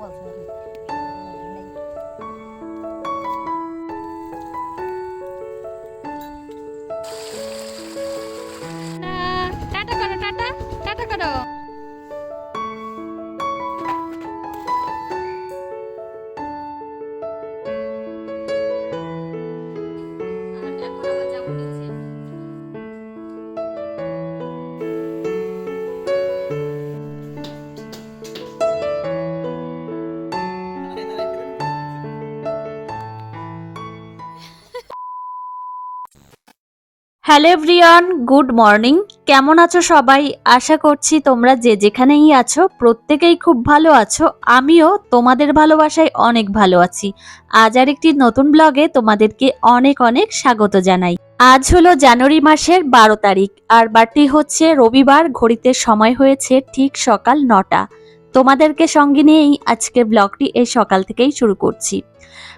我才会 hello everyone, good morning. কেমন আছো সবাই? আশা করছি তোমরা যে যেখানেই আছো, প্রত্যেকেই খুব ভালো আছো। আমিও তোমাদের ভালোবাসায় অনেক ভালো আছি। আজ আর একটি নতুন ব্লগে তোমাদেরকে অনেক অনেক স্বাগত জানাই। আজ হলো জানুয়ারি মাসের বারো তারিখ, আর বারটি হচ্ছে রবিবার, ঘড়িতে সময় হয়েছে ঠিক সকাল নটা। তোমাদেরকে সঙ্গে নিয়েই আজকের ব্লগটি এই সকাল থেকেই শুরু করছি।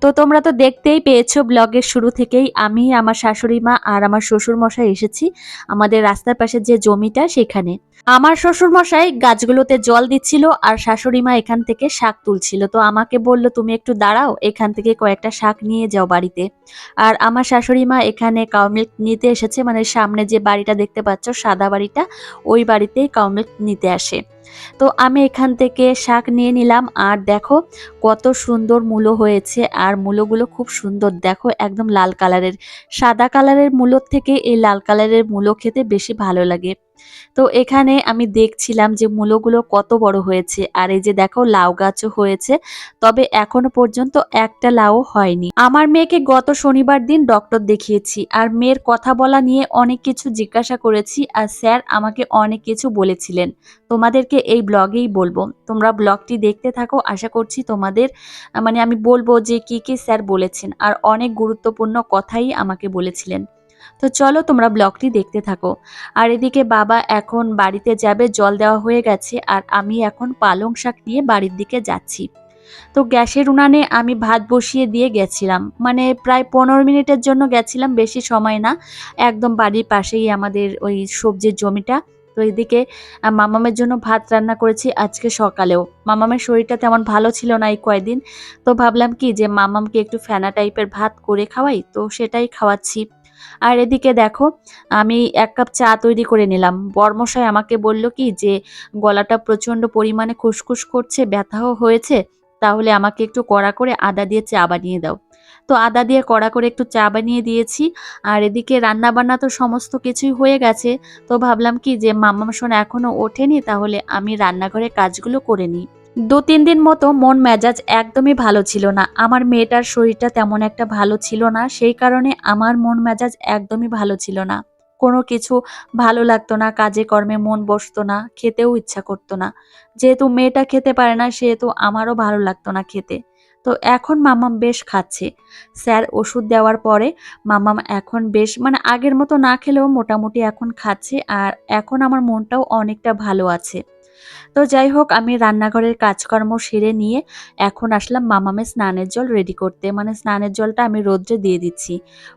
তো তোমরা তো দেখতেই পেয়েছ ব্লগের শুরু থেকেই আমি, আমার শাশুড়ি মা আর আমার শ্বশুর মশাই এসেছি আমাদের রাস্তার পাশে যে জমিটা সেখানে। আমার শ্বশুর মশাই গাছগুলোতে জল দিচ্ছিল আর শাশুড়ি মা এখান থেকে শাক তুলছিল। তো আমাকে বলল, তুমি একটু দাঁড়াও, এখান থেকে কয়েকটা শাক নিয়ে যাও বাড়িতে। আর আমার শাশুড়ি মা এখানে কাউ মিল্ক নিতে এসেছে মানে সামনে যে বাড়িটা দেখতে পাচ্ছ, সাদা বাড়িটা, ওই বাড়িতেই কাউ মিল্ক নিতে আসে। তো আমি এখান থেকে শাক নিয়ে নিলাম, আর দেখো কত সুন্দর মূলো হয়েছে, আর মূলোগুলো খুব সুন্দর। দেখো একদম লাল কালারের। সাদা কালারের মূলোর থেকে এই লাল কালারের মূলো খেতে বেশি ভালো লাগে। তো এখানে আমি দেখছিলাম যে মূলোগুলো কত বড় হয়েছে, আর এই যে দেখো লাউ গাছও হয়েছে, তবে এখনও পর্যন্ত একটা লাউ হয়নি। আমার মেয়েকে গত শনিবার দিন ডক্টর দেখিয়েছি, আর মেয়ের কথা বলা নিয়ে অনেক কিছু জিজ্ঞাসা করেছি, আর স্যার আমাকে অনেক কিছু বলেছিলেন। তোমাদেরকে এই ব্লগেই বলব। তোমরা ব্লগটি দেখতে থাকো, আশা করছি তোমাদের মানে আমি বলব যে কি কি স্যার বলেছেন, আর অনেক গুরুত্বপূর্ণ কথাই আমাকে বলেছিলেন। তো চলো তোমরা ব্লগটি দেখতে থাকো। আর এদিকে বাবা এখন বাড়িতে যাবে, জল দেওয়া হয়ে গেছে, আর আমি এখন পালং শাক নিয়ে বাড়ির দিকে যাচ্ছি। তো গ্যাসের উনানে আমি ভাত বসিয়ে দিয়ে গেছিলাম। মানে প্রায় পনেরো মিনিটের জন্য গেছিলাম, বেশি সময় না। একদম বাড়ির পাশেই আমাদের ওই সবজির জমিটা। তো এদিকে মামামের জন্য ভাত রান্না করেছি আজকে সকালেও। মামামের শরীরটা তেমন ভালো ছিল না এই কয়দিন। তো ভাবলাম কি যে মামামকে একটু ফেনা টাইপের ভাত করে খাওয়াই, তো সেটাই খাওয়াচ্ছি। আর এদিকে দেখো, আমি এক কাপ চা তৈরি করে নিলাম। বর্মশাই আমাকে বলল কি যে, গলাটা প্রচণ্ড পরিমাণে খুসখুস করছে, ব্যথাও হয়েছে, তাহলে আমাকে একটু কড়া করে আদা দিয়ে চা বানিয়ে দাও। তো আদা দিয়ে কড়া করে একটু চা বানিয়ে দিয়েছি, আর এদিকে রান্না বান্না তো সমস্ত কিছুই হয়ে গেছে, তো ভাবলাম কি যে মাম্মা শোন এখনও ওঠেনি, তাহলে আমি রান্নাঘরে কাজগুলো করে নিই। দু তিন দিন মতো মন মেজাজ একদমই ভালো ছিল না। আমার মেয়েটার শরীরটা তেমন একটা ভালো ছিল না, সেই কারণে আমার মন মেজাজ একদমই ভালো ছিল না। কোনো কিছু ভালো লাগতো না, কাজে কর্মে মন বসতো না, খেতেও ইচ্ছা করতো না। যেহেতু মেয়েটা খেতে পারে না, সেহেতু আমারও ভালো লাগতো না খেতে। তো এখন মামাম বেশ খাচ্ছে। স্যার ওষুধ দেওয়ার পরে মামাম এখন বেশ মানে আগের মতো না খেলেও মোটামুটি এখন খাচ্ছে আর এখন আমার মনটাও অনেকটা ভালো আছে। তো যাই হোক, আমি রান্নাঘরের কাজকর্ম সেরে নিয়ে এখন আসলাম মামামের স্নানের জল রেডি করতে। মানে স্নানের জলটা আমি রোদ্রে দিয়ে দিচ্ছি।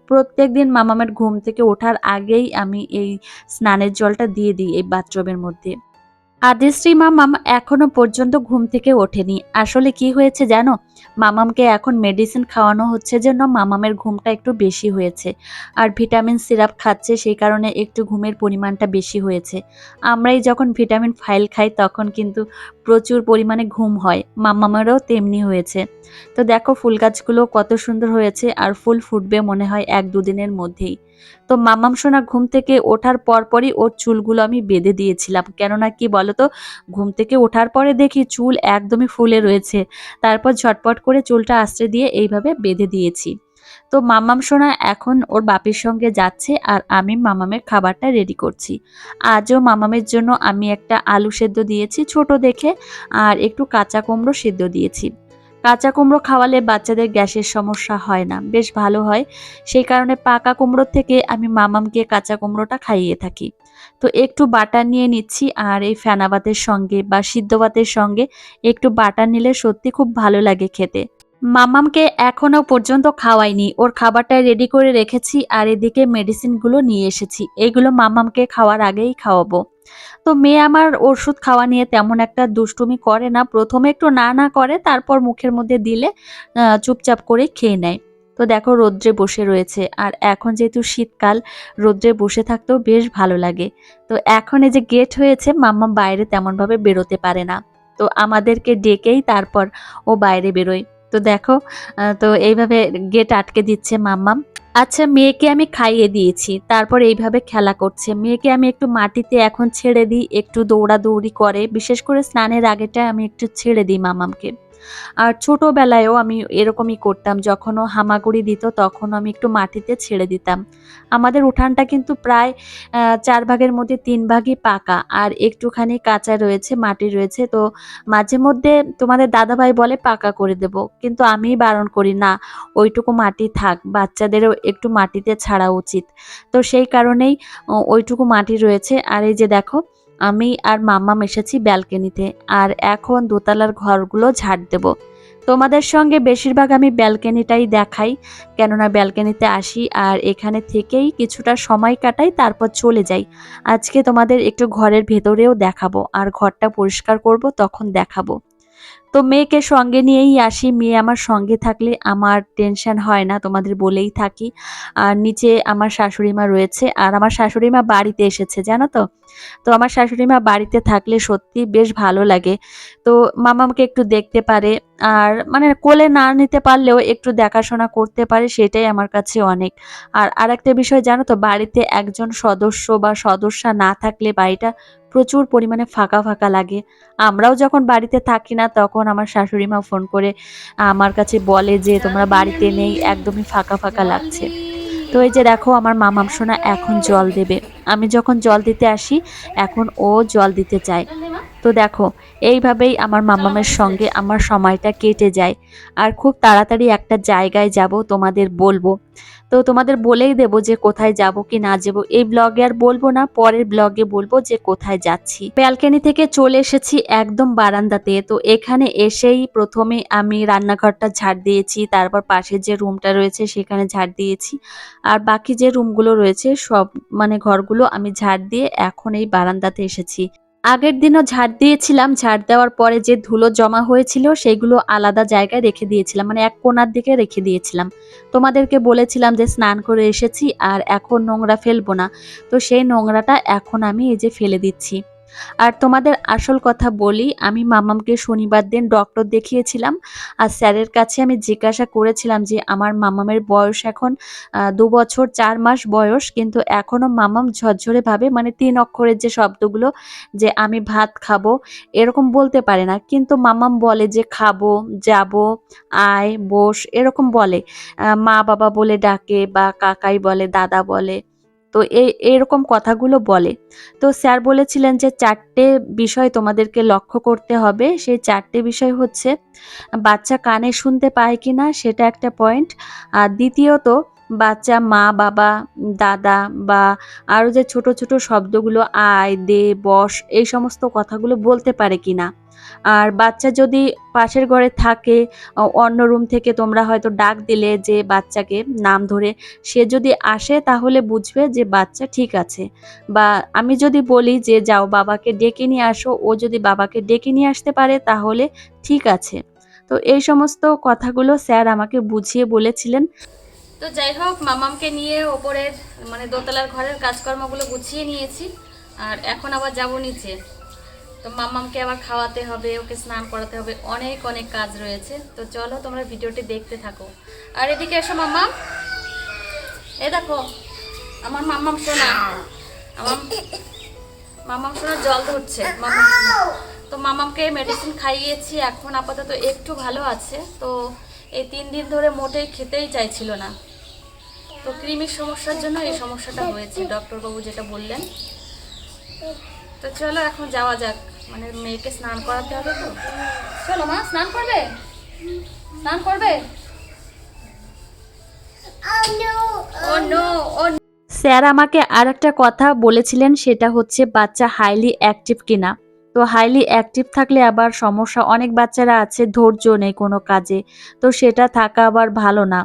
প্রত্যেক দিন মামামের ঘুম থেকে ওঠার আগেই আমি এই স্নানের জলটা দিয়ে দিই এই বাথরুমের মধ্যে। আদিশ্রী মামাম এখনও পর্যন্ত ঘুম থেকে ওঠেনি। আসলে কি হয়েছে জানো? মামামকে এখন মেডিসিন খাওয়ানো হচ্ছে জন্য মামামের ঘুমটা একটু বেশি হয়েছে। আর ভিটামিন সিরাপ খাচ্ছে সেই কারণে একটু ঘুমের পরিমাণটা বেশি হয়েছে। আমরাই যখন ভিটামিন ফাইল খাই তখন কিন্তু প্রচুর পরিমাণে ঘুম হয়। মামামেরও তেমনি হয়েছে। তো দেখো ফুল গাছগুলো কত সুন্দর হয়েছে আর ফুল ফুটবে মনে হয় এক দুদিনের মধ্যেই। তো মামাম সোনা ঘুম থেকে ওঠার পরপরই ওর চুলগুলো আমি বেঁধে দিয়েছিলাম। কেননা কি বলতো, ঘুম থেকে ওঠার পরে দেখি চুল একদমই ফুলে রয়েছে। তারপর ঝটপট করে চুলটা আশ্রে দিয়ে এইভাবে বেঁধে দিয়েছি। তো মামাম সোনা এখন ওর বাপের সঙ্গে যাচ্ছে আর আমি মামামের খাবারটা রেডি করছি। আজও মামামের জন্য আমি একটা আলু সেদ্ধ দিয়েছি ছোট দেখে আর একটু কাঁচা কুমড়ো সেদ্ধ দিয়েছি। কাঁচা কুমড়ো খাওয়ালে বাচ্চাদের গ্যাসের সমস্যা হয় না। বেশ ভালো হয়। সেই কারণে পাকা কুমড়োর থেকে আমি মামামকে কাঁচা কুমড়োটা খাইয়ে থাকি। তো একটু বাটার নিয়ে নিচ্ছি আর এই ফেনা ভাতের সঙ্গে বা সিদ্ধ ভাতের সঙ্গে একটু বাটার নিলে সত্যি খুব ভালো লাগে খেতে। মামামকে এখনও পর্যন্ত খাওয়াইনি। ওর খাবারটা রেডি করে রেখেছি আর এদিকে মেডিসিনগুলো নিয়ে এসেছি। এগুলো মামামকে খাওয়ার আগেই খাওয়াবো। তো মেয়ে আমার ওষুধ খাওয়া নিয়ে তেমন একটা দুষ্টুমি করে না। প্রথমে একটু না না করে, তারপর মুখের মধ্যে দিলে চুপচাপ করে খেয়ে নেয়। তো দেখো রোদ্রে বসে রয়েছে। আর এখন যেহেতু শীতকাল, রোদ্রে বসে থাকতেও বেশ ভালো লাগে। তো এখন এই যে গেট হয়েছে, মাম্মা বাইরে তেমনভাবে বেরোতে পারে না। তো আমাদেরকে ডেকেই তারপর ও বাইরে বেরোয়। তো দেখো তো এইভাবে গেট আটকে দিচ্ছে মাম্মাম। আচ্ছা মেয়েকে আমি খাইয়ে দিয়েছি, তারপর এইভাবে খেলা করছে। মেয়েকে আমি একটু মাটিতে এখন ছেড়ে দিই, একটু দৌড়াদৌড়ি করে। বিশেষ করে স্নানের আগেটা আমি একটু ছেড়ে দিই মামামকে আর ছোটোবেলায়ও আমি এরকমই করতাম, যখনও হামাগুড়ি দিত তখন আমি একটু মাটিতে ছেড়ে দিতাম। আমাদের উঠানটা কিন্তু প্রায় চার ভাগের মধ্যে তিন ভাগই পাকা আর একটুখানি কাঁচা রয়েছে, মাটি রয়েছে। তো মাঝে মধ্যে তোমাদের দাদাভাই বলে, পাকা করে দেব। কিন্তু আমি বারণ করি, না, ওইটুকু মাটি থাক, বাচ্চাদেরও একটু মাটিতে ছাড়া উচিত। তো সেই কারণেই ওইটুকু মাটি রয়েছে। আর এই যে দেখো আমি আর মাম্মাম মেশেছি ব্যালকনিতে, আর এখন দোতলার ঘরগুলো ঝাড় দেব। তোমাদের সঙ্গে বেশিরভাগ আমি ব্যালকনিটাই দেখাই, কেননা ব্যালকনিতে আসি আর এখানে থেকেই কিছুটা সময় কাটাই, তারপর চলে যাই। আজকে তোমাদের একটু ঘরের ভেতরেও দেখাবো, আর ঘরটা পরিষ্কার করব, তখন দেখাবো। তো মেয়েকে সঙ্গে নিয়েই আসি। মেয়ে আমার সঙ্গে থাকলে আমার টেনশন হয় না, তোমাদের বলেই থাকি। আর নিচে আমার শাশুড়ি মা রয়েছে আর আমার শাশুড়ি মা বাড়িতে এসেছে, জানো তো? তো আমার শাশুড়ি মা বাড়িতে থাকলে সত্যি বেশ ভালো লাগে। তো মামাকে একটু দেখতে পারে আর মানে কোলে না নিতে পারলেও একটু দেখাশোনা করতে পারে, সেটাই আমার কাছে অনেক। আর আরেকটা বিষয়, জানো তো? বাড়িতে একজন সদস্য বা সদস্যা না থাকলে বাড়িটা প্রচুর পরিমাণে ফাঁকা ফাঁকা লাগে। আমরাও যখন বাড়িতে থাকি না, তখন আমার শাশুড়ি মা ফোন করে আমার কাছে বলে যে, তোমরা বাড়িতে নেই, একদমই ফাঁকা ফাঁকা লাগছে। তো এই যে দেখো, আমার মামাম সোনা এখন জল দেবে। আমি যখন জল দিতে আসি, এখন ও জল দিতে চায়। তো দেখো এইভাবেই আমার মামামের সঙ্গে আমার সময়টা কেটে যায়। আর খুব তাড়াতাড়ি একটা জায়গায় যাব তোমাদের বলব। তো তোমাদের বলেই দেবো যে কোথায় যাব কি না যাব। এই ব্লগে আর বলব না পরের ব্লগে বলব যে কোথায় যাচ্ছি। ব্যালকনি থেকে চলে এসেছি একদম বারান্দাতে। তো এখানে এসেই প্রথমে আমি রান্নাঘরটা ঝাড় দিয়েছি তারপর পাশে যে রুমটা রয়েছে সেখানে ঝাড় দিয়েছি। আর বাকি যে রুমগুলো রয়েছে সব মানে ঘরগুলো আমি ঝাড় দিয়ে এখন এই বারান্দাতে এসেছি। আগের দিনও ঝাড় দিয়েছিলাম, ঝাড় দেওয়ার পরে যে ধুলো জমা হয়েছিল সেগুলো আলাদা জায়গায় রেখে দিয়েছিলাম মানে এক কোনার দিকে রেখে দিয়েছিলাম। তোমাদেরকে বলেছিলাম যে স্নান করে এসেছি আর এখন নোংরা ফেলব না। তো সেই নোংরাটা এখন আমি এই যে ফেলে দিচ্ছি। আর তোমাদের আসল কথা বলি, আমি মামামকে শনিবার দিন ডক্টর দেখিয়েছিলাম, আর স্যারের কাছে আমি জিজ্ঞাসা করেছিলাম যে আমার মামামের বয়স এখন দু বছর চার মাস বয়স, কিন্তু এখনও মামাম ঝরঝরে ভাবে মানে তিন অক্ষরের যে শব্দগুলো, যে আমি ভাত খাব, এরকম বলতে পারে না। কিন্তু মামাম বলে যে খাব, যাব, আয়, বস, এরকম বলে। মা বাবা বলে ডাকে বা কাকাই বলে, দাদা বলে। তো এই এরকম কথাগুলো বলে। তো স্যার বলেছিলেন যে চারটে বিষয় তোমাদেরকে লক্ষ্য করতে হবে। সেই চারটে বিষয় হচ্ছে, বাচ্চা কানে শুনতে পায় কি না সেটা একটা পয়েন্ট আর দ্বিতীয়ত বাচ্চা, মা, বাবা, দাদা বা আরও যে ছোট ছোট শব্দগুলো আয়, দে, বস এই সমস্ত কথাগুলো বলতে পারে কি না আর বাচ্চা যদি পাশের ঘরে থাকে অন্য রুম থেকে তোমরা হয়তো ডাক দিলে যে বাচ্চাকে নাম ধরে, সে যদি আসে তাহলে বুঝবে যে বাচ্চা ঠিক আছে। বা আমি যদি বলি যে যাও বাবাকে ডেকে নিয়ে আসো, ও যদি বাবাকে ডেকে নিয়ে আসতে পারে তাহলে ঠিক আছে। তো এই সমস্ত কথাগুলো স্যার আমাকে বুঝিয়ে বলেছিলেন। তো যাই হোক, মামামকে নিয়ে ওপরের মানে দোতলার ঘরের কাজকর্মগুলো গুছিয়ে নিয়েছি, আর এখন আবার যাব নিচে। তো মামামকে আবার খাওয়াতে হবে, ওকে স্নান করাতে হবে, অনেক অনেক কাজ রয়েছে। তো চলো তোমরা ভিডিওটি দেখতে থাকো। আর এদিকে এসো মামাম। এ দেখো, আমার মামাম শোনা আমার মামাম শোনা জল ধরছে। মামাম তো মামামকে মেডিসিন খাইয়েছি, এখন আপাতত একটু ভালো আছে। তো এই তিন দিন ধরে মোটেই খেতেই চাইছিল না। তো কৃমির সমস্যার জন্য এই সমস্যাটা হয়েছে ডক্টরবাবু যেটা বললেন। তো চলো এখন যাওয়া যাক মানে মেয়েকে স্নান করাতে হবে তো। চলো মা স্নান করবে? স্নান করবে? ও নো ও স্যার আমাকে আর একটা কথা বলেছিলেন সেটা হচ্ছে বাচ্চা হাইলি অ্যাক্টিভ কিনা। তো হাইলি অ্যাক্টিভ থাকলে আবার সমস্যা, অনেক বাচ্চারা আছে, ধৈর্য নেই কোনো কাজে, তো সেটা থাকা আবার ভালো না।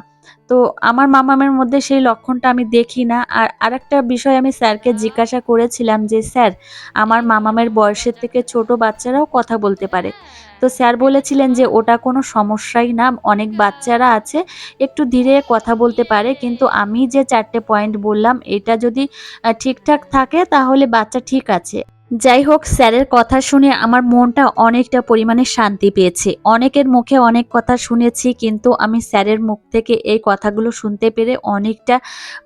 তো আমার মামামের মধ্যে সেই লক্ষণটা আমি দেখি না। আর আরেকটা বিষয় আমি স্যারকে জিজ্ঞাসা করেছিলাম যে, স্যার, আমার মামামের বয়সের থেকে ছোট বাচ্চারাও কথা বলতে পারে। তো স্যার বলেছিলেন যে, ওটা কোনো সমস্যাই না, অনেক বাচ্চারা আছে, একটু ধীরে কথা বলতে পারে। কিন্তু আমি যে চারটে পয়েন্ট বললাম, এটা যদি ঠিকঠাক থাকে, তাহলে বাচ্চা ঠিক আছে। যাই হোক, স্যারের কথা শুনে আমার মনটা অনেকটা পরিমাণে শান্তি পেয়েছে। অনেকের মুখে অনেক কথা শুনেছি, কিন্তু আমি স্যারের মুখ থেকে এই কথাগুলো শুনতে পেরে অনেকটা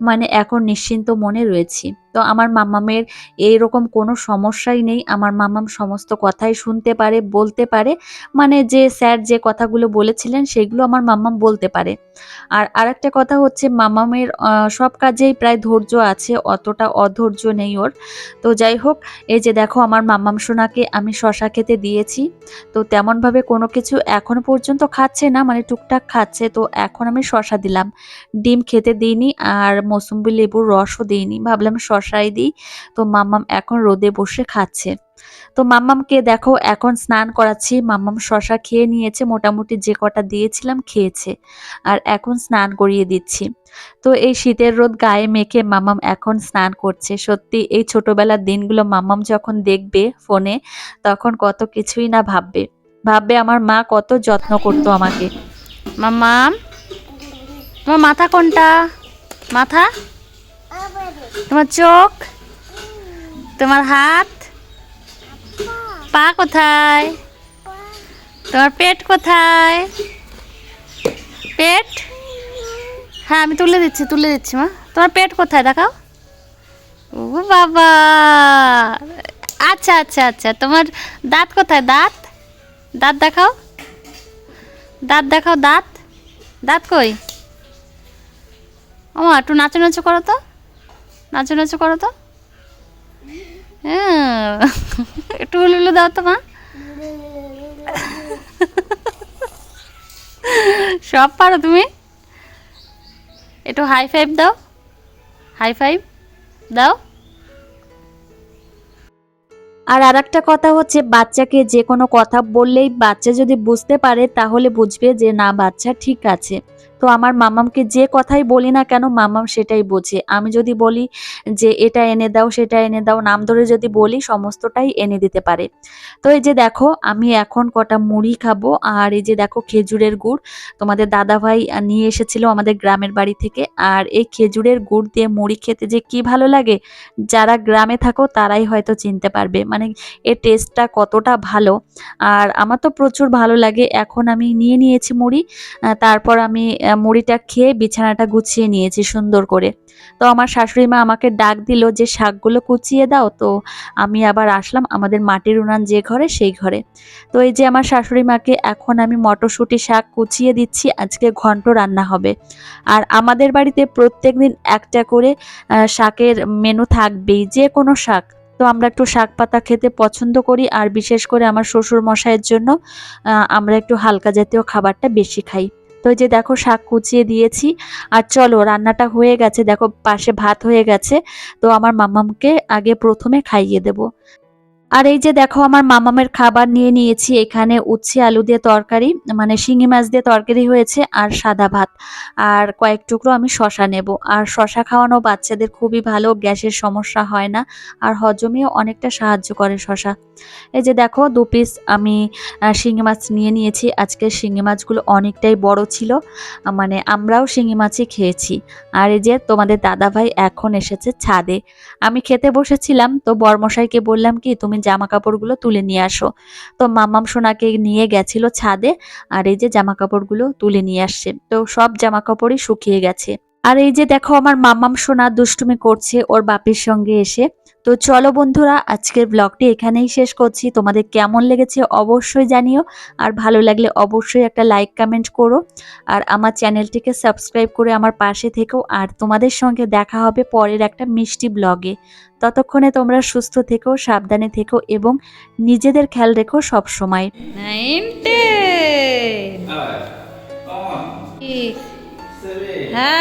মানে এখন নিশ্চিন্ত মনে রয়েছি। তো আমার মামামের এইরকম কোনো সমস্যাই নেই। আমার মামাম সমস্ত কথাই শুনতে পারে বলতে পারে। মানে যে স্যার যে কথাগুলো বলেছিলেন সেগুলো আমার মাম্মাম বলতে পারে। আর আরেকটা কথা হচ্ছে মামামের আহ, সব কাজেই প্রায় ধৈর্য আছে অতটা অধৈর্য নেই ওর। তো যাই হোক এই যে দেখো আমার মাম্মাম সোনাকে আমি শশা খেতে দিয়েছি। তো তেমনভাবে কোনো কিছু এখনও পর্যন্ত খাচ্ছে না মানে টুকটাক খাচ্ছে। তো এখন আমি শশা দিলাম। ডিম খেতে দিইনি আর মৌসুম্বি লেবুর রসও দিইনি। ভাবলাম শশাই দিই। তো মাম্মাম এখন রোদে বসে খাচ্ছে। তো মাম্মামকে দেখো এখন স্নান করাচ্ছি। মাম্মাম শশা খেয়ে নিয়েছে, মোটামুটি যে কটা দিয়েছিলাম খেয়েছে। আর এখন স্নান করিয়ে দিচ্ছি। তো এই শীতের রোদ গায়ে মেখে মামাম এখন স্নান করছে। সত্যি এই ছোটবেলার দিনগুলো মামাম যখন দেখবে ফোনে, তখন কত কিছুই না ভাববে। ভাববে আমার মা কত যত্ন করতো আমাকে। মামাম তোমার মাথা কোনটা? মাথা? তোমার চোখ, তোমার হাত, পা কোথায়? তোমার পেট কোথায়? পেট? হ্যাঁ আমি তুলে দিচ্ছি তুলে দিচ্ছি, মা। তোমার পেট কোথায়? দেখাও। ও বাবা! আচ্ছা আচ্ছা আচ্ছা। তোমার দাঁত কোথায়? দাঁত? দাঁত দেখাও। দাঁত দেখাও, দাঁত। দাঁত কই? ও একটু নাচো নাচো করো তো। নাচো নাচো করো তো। হ্যাঁ। একটু উলুলু দাও তো মা। সব পারো তুমি? একটু হাই ফাইভ দাও। হাই ফাইভ দাও। আর আর একটা কথা হচ্ছে, বাচ্চাকে যে কোনো কথা বললেই বাচ্চা যদি বুঝতে পারে, তাহলে বুঝবে যে, না, বাচ্চা ঠিক আছে। তো আমার মামামকে যে কথাই বলি না কেন, মামাম সেটাই বোঝে। আমি যদি বলি যে, এটা এনে দাও, সেটা এনে দাও, নাম ধরে যদি বলি, সমস্তটাই এনে দিতে পারে। তো এই যে দেখো, আমি এখন কটা মুড়ি খাব, আর এই যে দেখো খেজুরের গুড়। তোমাদের দাদা ভাই নিয়ে এসেছিল আমাদের গ্রামের বাড়ি থেকে, আর এই খেজুরের গুড় দিয়ে মুড়ি খেতে যে কি ভালো লাগে, যারা গ্রামে থাকো তারাই হয়তো চিনতে পারবে। মানে এর টেস্টটা কতটা ভালো। আর আমার তো প্রচুর ভালো লাগে। এখন আমি নিয়ে নিয়েছি মুড়ি তারপর আমি মুড়িটা খেয়ে বিছানাটা গুছিয়ে নিয়েছি সুন্দর করে। তো আমার শাশুড়ি মা আমাকে ডাক দিল যে, শাকগুলো কুচিয়ে দাও। তো আমি আবার আসলাম আমাদের মাটির উনান যে ঘরে সেই ঘরে। তো এই যে আমার শাশুড়ি মাকে এখন আমি মটরশুঁটি শাক কুচিয়ে দিচ্ছি, আজকে ঘন্ট রান্না হবে। আর আমাদের বাড়িতে প্রত্যেক দিন একটা করে শাকের মেনু থাকবেই, যে কোনো শাক। তো আমরা একটু শাক পাতা খেতে পছন্দ করি, আর বিশেষ করে আমার শ্বশুর মশাইয়ের জন্য আমরা একটু হালকা জাতীয় খাবারটা বেশি খাই। তো যে দেখো শাক কুচিয়ে দিয়েছি, আর চলো রান্নাটা হয়ে গেছে। দেখো পাশে ভাত হয়ে গেছে, তো আমার মামামকে আগে প্রথমে খাইয়ে দেব। আর এই যে দেখো আমার মামামের খাবার নিয়ে নিয়েছি, এখানে উচ্ছে, আলু দিয়ে তরকারি মানে শিঙি মাছ দিয়ে তরকারি হয়েছে আর সাদা ভাত। আর কয়েক টুকরো আমি শশা নেব। আর শশা খাওয়ানো বাচ্চাদের খুবই ভালো, গ্যাসের সমস্যা হয় না। আর হজমেও অনেকটা সাহায্য করে শশা। এই যে দেখো দু পিস আমি শিঙি মাছ নিয়ে নিয়েছি। আজকে শিঙি মাছগুলো অনেকটাই বড় ছিল মানে আমরাও শিঙি মাছই খেয়েছি। আর এই যে তোমাদের দাদা ভাই এখন এসেছে ছাদে। আমি খেতে বসেছিলাম, তো বরমশাইকে বললাম কি, তুমি জামা কাপড়গুলো তুলে নিয়ে আসো। তো মাম্মাম সোনাকে নিয়ে গেছিল ছাদে আর এই যে জামা কাপড়গুলো তুলে নিয়ে আসছে। তো সব জামা কাপড়ই শুকিয়ে গেছে। আর এই যে দেখো আমার মাম্মাম সোনা দুষ্টুমি করছে ওর বাপের সঙ্গে এসে। তো চলো বন্ধুরা আজকের ব্লগটি এখানেই শেষ করছি। তোমাদের কেমন লেগেছে অবশ্যই জানিও আর ভালো লাগলে অবশ্যই একটা লাইক কমেন্ট করো। আর আমার চ্যানেলটিকে সাবস্ক্রাইব করে আমার পাশে থেকো। আর তোমাদের সঙ্গে দেখা হবে পরের একটা মিষ্টি ব্লগে ততক্ষণে তোমরা সুস্থ থেকো সাবধানে থেকো এবং নিজেদের খেয়াল রেখো সব সময় nine ten Five, five, seven, হ্যাঁ